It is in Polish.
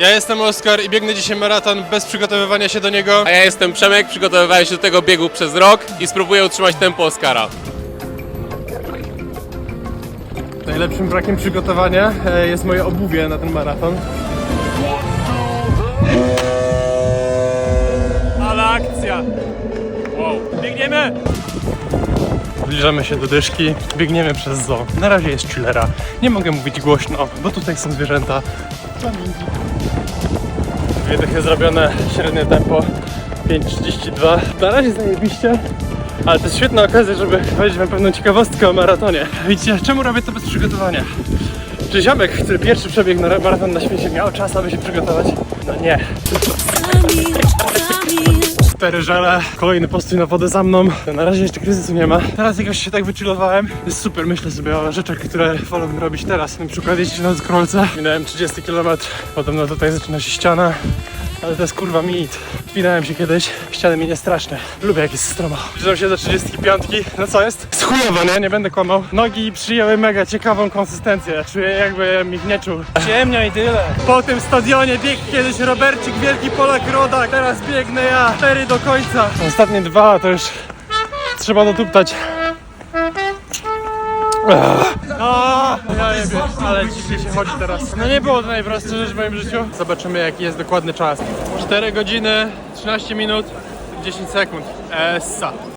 Ja jestem Oskar i biegnę dzisiaj maraton bez przygotowywania się do niego. A ja jestem Przemek, przygotowywałem się do tego biegu przez rok i spróbuję utrzymać tempo Oskara. Najlepszym brakiem przygotowania e, jest moje obuwie na ten maraton. Ale akcja! Wow. Biegniemy! Zbliżamy się do dyszki, biegniemy przez zoo. Na razie jest chillera. Nie mogę mówić głośno, bo tutaj są zwierzęta. Dwie dychy zrobione, średnie tempo 5.32. Na razie zajebiście, ale to jest świetna okazja, żeby powiedzieć wam pewną ciekawostkę o maratonie. Widzicie, czemu robię to bez przygotowania? Czy ziomek, który pierwszy przebiegł na maraton na świecie miał czas, aby się przygotować? No nie. Cztery żele, kolejny postój na wodę za mną. Na razie jeszcze kryzysu nie ma. Teraz jakoś się tak wychillowałem. Jest super, myślę sobie o rzeczach, które wolałbym robić teraz. Na przykład jeździć na skrolce. Minąłem 30 km, podobno tutaj zaczyna się ściana. Ale to jest kurwa mit. Wspinałem się kiedyś, ściany mi nie straszne. Lubię jak jest stromo. Zbliżam się do 35. No co jest? Schujowo, nie? Nie będę kłamał. Nogi przyjęły mega ciekawą konsystencję. Czuję jakby mi nie czuł. Ciemnia i tyle. Po tym stadionie biegł kiedyś Robercik, wielki Polak Rodak. Teraz biegnę ja. Cztery do końca. Ostatnie dwa to już trzeba dotuptać. A, jebie, ale dziwnie się chodzi teraz. No nie było to najprostsza rzecz w moim życiu. Zobaczymy jaki jest dokładny czas. 4 godziny, 13 minut, 10 sekund. Essa.